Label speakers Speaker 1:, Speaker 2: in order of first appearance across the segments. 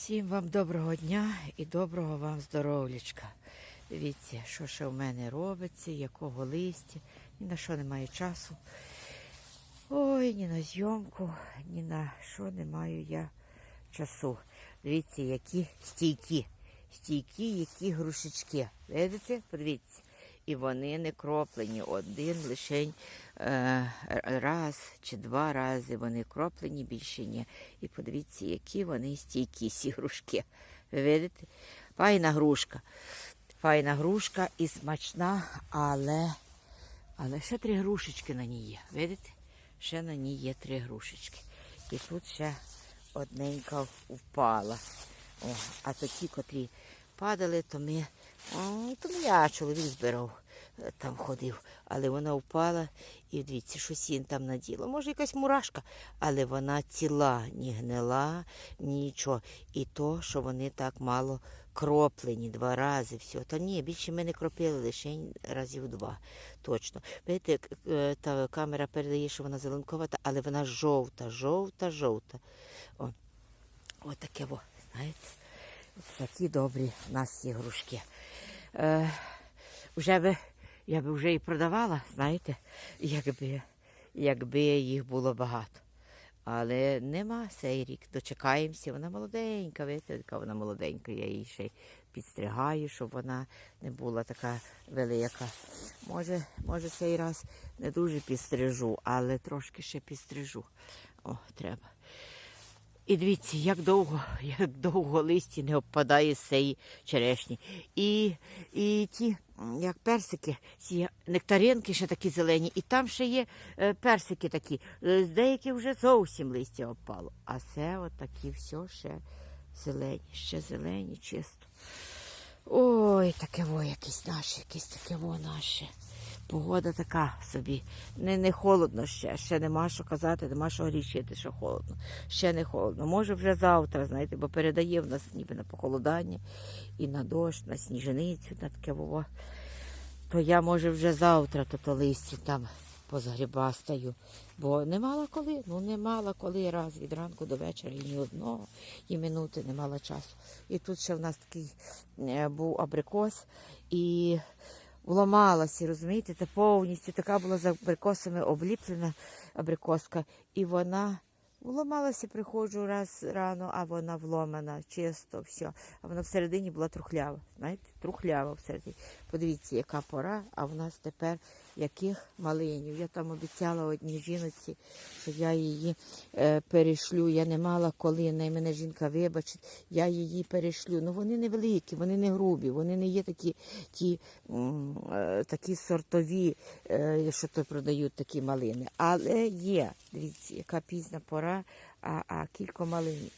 Speaker 1: Всім вам доброго дня і доброго вам здоров'ячка. Дивіться, що ще в мене робиться, якого листя, ні на що немає часу. Ой, ні на зйомку, ні на що не маю я часу. Дивіться, які стійкі, стійкі, які грушечки. Видите? Подивіться. І вони не кроплені. Один лишень е, раз чи два рази вони кроплені, більше ні. І подивіться, які вони стійкі, ці грушки. Ви видите? Файна грушка. Файна грушка і смачна, але, але ще три грушечки на ній є. Видите? Ще на ній є три грушечки. І тут ще одненька впала. О, а то ті, котрі падали, то ми, о, то я чоловік збирав, там ходив, але вона впала і дивіться, що сін там наділо. Може, якась мурашка, але вона ціла, ні гнила, нічого. І то, що вони так мало кроплені два рази, все. Та ні, більше ми не кропили, лише разів два. Точно. Видите, е, та камера передає, що вона зеленковата, але вона жовта, жовта, жовта. О, отаке во, знаєте. Такі добрі в нас є грушки. Е, вже би, я би вже і продавала, знаєте, якби, якби їх було багато. Але нема цей рік. Дочекаємося. Вона молоденька, видите, яка вона молоденька. Я її ще підстригаю, щоб вона не була така велика. Може, може, цей раз не дуже підстрижу, але трошки ще підстрижу. О, треба. І дивіться, як довго, як довго листі не обпадає з цієї черешні. І, і ті, як персики, ці нектаринки ще такі зелені, і там ще є е, персики такі. Е, З деяких вже зовсім листя опало. А це отакі все ще зелені, ще зелені, чисто. Ой, таке во якесь наше, якесь таке во наше. Погода така собі. Не, не холодно ще, ще нема що казати, нема що грішити, що холодно. Ще не холодно. Може вже завтра, знаєте, бо передає в нас ніби на похолодання і на дощ, на сніженицю, на таке вово. То я, може, вже завтра то, то листі там позагрібастаю. Бо не мала коли, ну не мала коли раз від ранку до вечора і ні одного, і минути не мала часу. І тут ще в нас такий е, був абрикос, і вламалася, розумієте, та повністю така була за абрикосами обліплена абрикоска, і вона вламалася, приходжу раз рано, а вона вломана, чисто, все. А вона всередині була трухлява. Знаєте, трухлява всередині. Подивіться, яка пора, а в нас тепер яких малинів. Я там обіцяла одній жіночці, що я її е, перешлю. Я не мала коли, най мене жінка вибачить, я її перешлю. Ну вони невеликі, вони не грубі, вони не є такі, ті, е, такі сортові, е, що то продають такі малини. Але є, дивіться, яка пізна пора, а, а кілька малинів.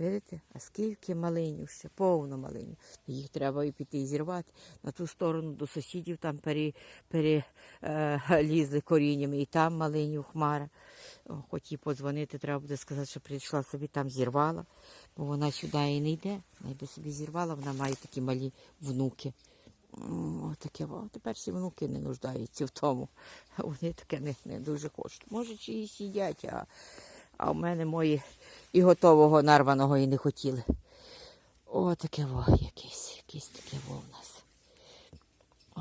Speaker 1: Видите? А скільки малинів ще, повно малинів. Їх треба і піти і зірвати. На ту сторону до сусідів там пере, пере, е, коріннями, і там малинів хмара. Хоч їй подзвонити, треба буде сказати, що прийшла собі там зірвала, бо вона сюди і не йде. Найби собі зірвала, вона має такі малі внуки. М, Отаке, о, тепер всі внуки не нуждаються в тому. Вони таке не, не дуже хочуть. Може, чи і сидять, а, а в мене мої і готового нарваного і не хотіли. О, таке во, якесь, якесь таке во в нас. О.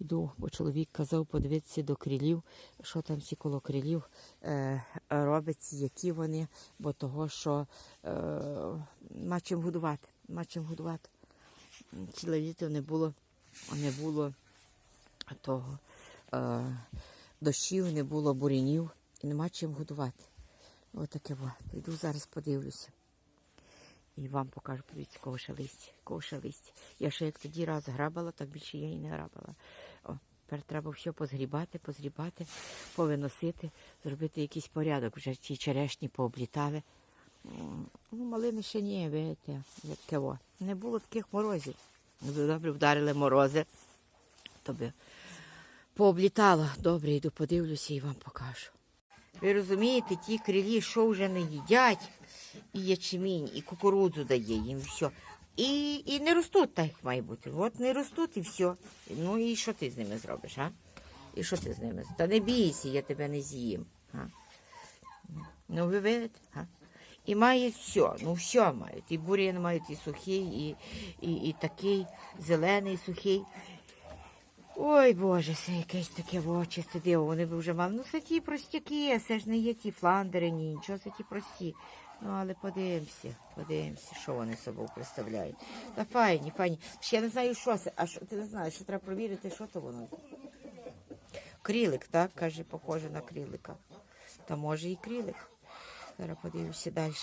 Speaker 1: Йду, бо чоловік казав подивитися до крилів, що там всі коло крилів е, робиться, які вони, бо того, що е, ма чим годувати, ма чим годувати. Ціле літо не було, не було того е, дощів, не було бурянів і нема чим годувати. Отаке во. Йду зараз подивлюся. І вам покажу, подивіться, ще листя, ще листя. Я ще як тоді раз грабала, так більше я і не грабала. О, тепер треба все позгрібати, позгрібати, повиносити, зробити якийсь порядок. Вже ті черешні пооблітали. Ну, малини ще ні, видите, як таке во. Не було таких морозів. Добре вдарили морози, то би пооблітало. Добре, йду подивлюся і вам покажу. Ви розумієте, ті крилі, що вже не їдять, і ячмінь, і кукурудзу дає їм, все. І, і не ростуть так, як має бути. От не ростуть і все. Ну і що ти з ними зробиш, а? І що ти з ними? Та не бійся, я тебе не з'їм. А? Ну, ви видите? га? І має все, ну все мають. І бур'ян мають, і сухий, і, і, і такий зелений, сухий. Ой, Боже, це якесь таке вочисте диво. Вони б вже мали. Ну, це ті простяки, це ж не є ті фландери, ні, нічого, це ті прості. Ну, але подивимося, подивимося, що вони собою представляють. Та файні, файні. Ще я не знаю, що це. А що ти не знаєш, що треба провірити, що то воно. Крілик, так? Каже, похоже на крілика. Та може і крілик. Зараз подивлюся далі.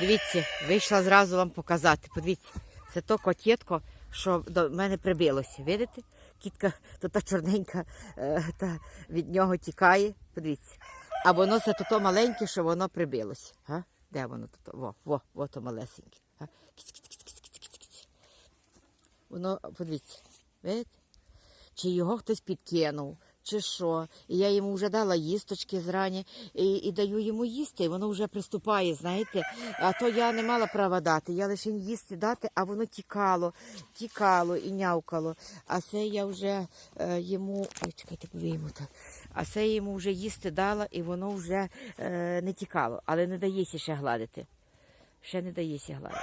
Speaker 1: Дивіться, вийшла зразу вам показати. Подивіться, це то котєтко, що до мене прибилося. Видите? Кітка, то та чорненька е, та від нього тікає. Подивіться. А воно це то, то маленьке, що воно прибилось. А? Де воно тут? Во, во, во то малесеньке. А? Кіць, кіць, кіць, кіць, кіць, кіць. Воно, подивіться, видите? Чи його хтось підкинув, чи що. І я йому вже дала їсточки зрані і, і даю йому їсти, і воно вже приступає, знаєте. А то я не мала права дати. Я лише їсти дати, а воно тікало, тікало і нявкало. А це я вже е, йому. Ой, чекайте, повіємо так. А це йому вже їсти дала, і воно вже е, не тікало, але не дається ще гладити. Ще не дається гладити.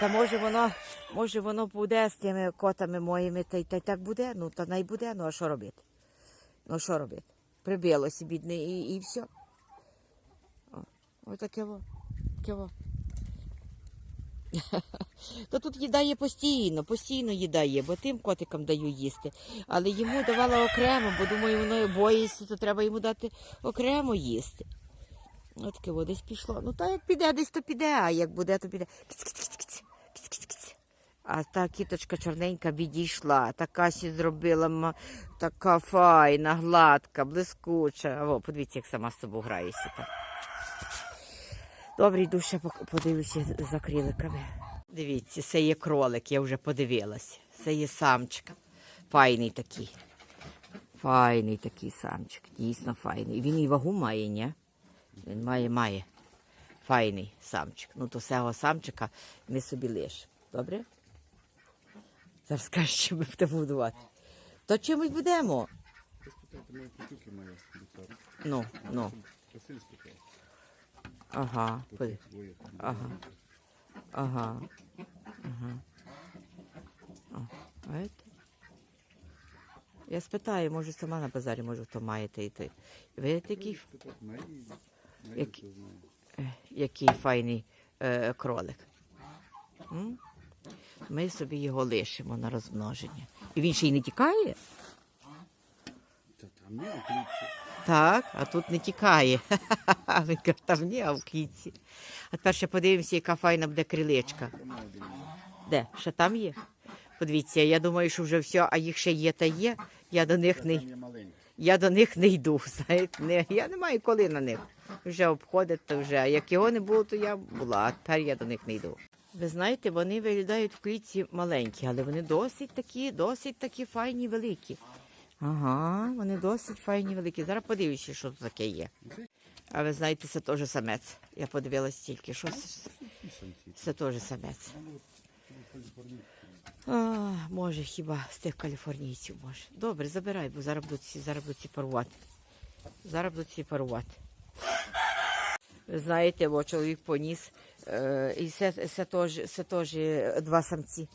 Speaker 1: Та може воно, може воно буде з тими котами моїми, та й та так буде. Ну, та най буде, ну а що робити? Ну що робити? Прибилося, бідне, і, і все. О, отаке во. Таке. То тут їда є постійно, постійно їда є, бо тим котикам даю їсти. Але йому давала окремо, бо думаю, воно боїться, то треба йому дати окремо їсти. От таке десь пішло. Ну та як піде, десь то піде, а як буде, то піде. А та кіточка чорненька відійшла, така сі зробила, така файна, гладка, блискуча. О, подивіться, як сама з собою. Так. Добре, йду ще подивлюся за кріликами. Дивіться, це є кролик, я вже подивилась. Це є самчик. Файний такий. Файний такий самчик, дійсно файний. Він і вагу має, ні? Він має, має. Файний самчик. Ну, то цього самчика ми собі лиш. Добре? Зараз скажеш, що ми будемо будувати. То чимось будемо. Ну, ну. Ага.
Speaker 2: Двоє.
Speaker 1: Ага. Ага. Ага. О? Я спитаю, може сама на базарі, може, то маєте і ти. Видите, який, е, який файний е, кролик. М? Ми собі його лишимо на розмноження. І він ще й не тікає?
Speaker 2: Там.
Speaker 1: Так, а тут не тікає. Він каже, там ні, а в клітці. А тепер ще подивимося, яка файна буде криличка. Де? Ще там є? Подивіться, я думаю, що вже все, а їх ще є та є. Я до них не, я до них не йду. Знаєте? Не, я не маю коли на них. Вже обходить, то вже. А як його не було, то я була, а тепер я до них не йду. Ви знаєте, вони виглядають в клітці маленькі, але вони досить такі, досить такі файні великі. Ага, вони досить файні великі. Зараз подивлюся, що тут таке є. А ви знаєте, це теж самець. Я подивилась тільки, що це, це теж самець. А, може, хіба з тих каліфорнійців може. Добре, забирай, бо зараз будуть ці, зараз будуть ці парувати. Зараз будуть ці парувати. Ви знаєте, бо чоловік поніс, е, і це, це, теж, це теж два самці.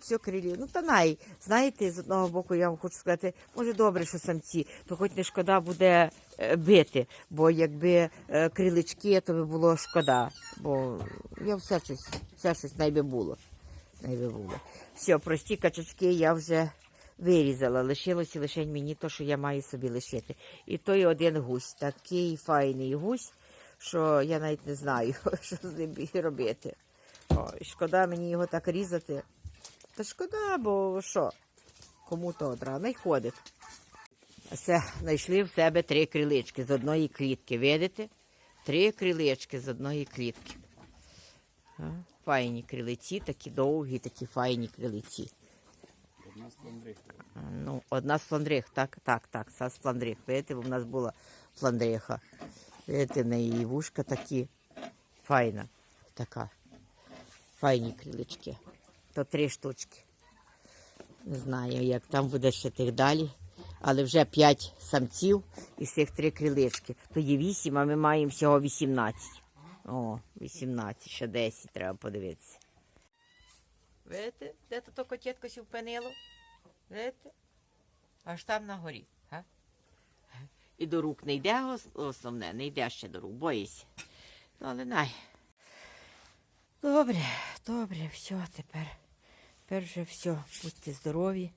Speaker 1: Все крилі. Ну та най. Знаєте, з одного боку я вам хочу сказати, може добре, що самці, то хоч не шкода буде е, бити, бо якби е, крилички, то би було шкода. Бо я все щось, все щось найби було. Найби було. Все, прості качачки я вже вирізала. Лишилося лише мені то, що я маю собі лишити. І той один гусь, такий файний гусь, що я навіть не знаю, що з ним робити. Ой, шкода мені його так різати. Та шкода, бо що? Кому то одразу не ходить. Все, знайшли в себе три крилички з одної клітки. Видите? Три крилички з одної клітки. Файні крилиці, такі довгі, такі файні крилиці.
Speaker 2: Одна з.
Speaker 1: А, Ну, одна з фландрих, так, так, так, це з фландрих. Видите, бо в нас була фландриха. Видите, в неї вушка такі. Файна така. Файні крилички. То три штучки. Не знаю, як там буде ще тих далі. але вже 5 самців і з цих три крилички. Тоді 8, а ми маємо всього 18. О, 18, ще 10 треба подивитися. Видите, де то котєтко сі впинило? Видите? Аж там на горі. І до рук не йде основне, не йде ще до рук, боїся. Ну, але най. Добре, добре, все, тепер. Тепер вже все. Будьте здорові,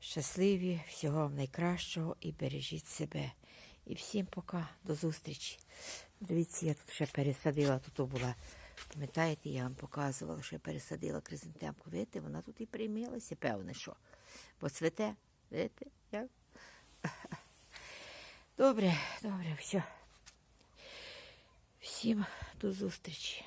Speaker 1: щасливі, всього вам найкращого і бережіть себе. І всім пока, до зустрічі. Дивіться, я тут ще пересадила, тут була. Пам'ятаєте, я вам показувала, що я пересадила кризантемку. Видите, вона тут і приймилася, певне, що. Бо цвете, видите, як? Добре, добре, все. Всім до зустрічі.